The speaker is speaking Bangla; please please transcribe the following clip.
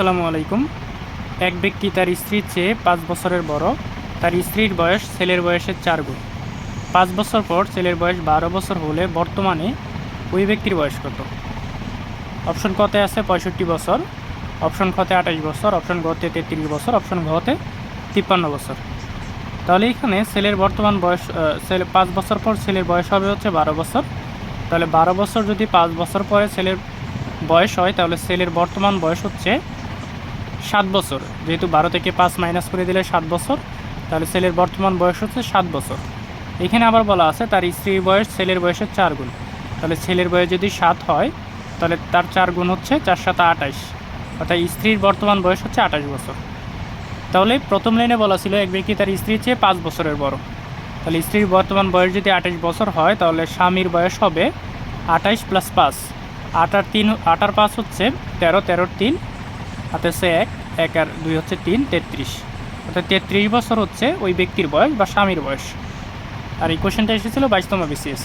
আসসালামু আলাইকুম। এক ব্যক্তি তার স্ত্রীর চেয়ে পাঁচ বছরের বড়। তার স্ত্রীর বয়স ছেলের বয়সের চার গুণ। পাঁচ বছর পর ছেলের বয়স বারো বছর হলে বর্তমানে ওই ব্যক্তির বয়স কত? অপশন কতে আছে পঁয়ষট্টি বছর, অপশন খতে আঠাশ বছর, অপশন গতে তেত্রিশ বছর, অপশন ঘতে তিপ্পান্ন বছর। তাহলে এখানে ছেলের বর্তমান বয়স ছেলে, পাঁচ বছর পর ছেলের বয়স হবে হচ্ছে বারো বছর। তাহলে বারো বছর যদি পাঁচ বছর পরে ছেলের বয়স হয়, তাহলে ছেলের বর্তমান বয়স হচ্ছে সাত বছর। যেহেতু বারো থেকে পাঁচ মাইনাস করে দিলে সাত বছর, তাহলে ছেলের বর্তমান বয়স হচ্ছে সাত বছর। এখানে আবার বলা আছে তার স্ত্রীর বয়স ছেলের বয়সের চার গুণ। তাহলে ছেলের বয়স যদি সাত হয়, তাহলে তার চার গুণ হচ্ছে চার সাত আঠাইশ অর্থাৎ স্ত্রীর বর্তমান বয়স হচ্ছে আঠাশ বছর। তাহলে প্রথম লাইনে বলা ছিল এক ব্যক্তি তার স্ত্রীর চেয়ে পাঁচ বছরের বড়। তাহলে স্ত্রীর বর্তমান বয়স যদি আঠাশ বছর হয়, তাহলে স্বামীর বয়স হবে আঠাইশ প্লাস পাঁচ। আটার তিন আটার পাঁচ হচ্ছে তেরো, তেরোর তিন। হাতে হচ্ছে এক এক আর দুই হচ্ছে তিন, তেত্রিশ। অর্থাৎ তেত্রিশ বছর হচ্ছে ওই ব্যক্তির বয়স বা স্বামীর বয়স। আর এই কোশ্চেনটা এসেছিল বাইশতম বিসিএস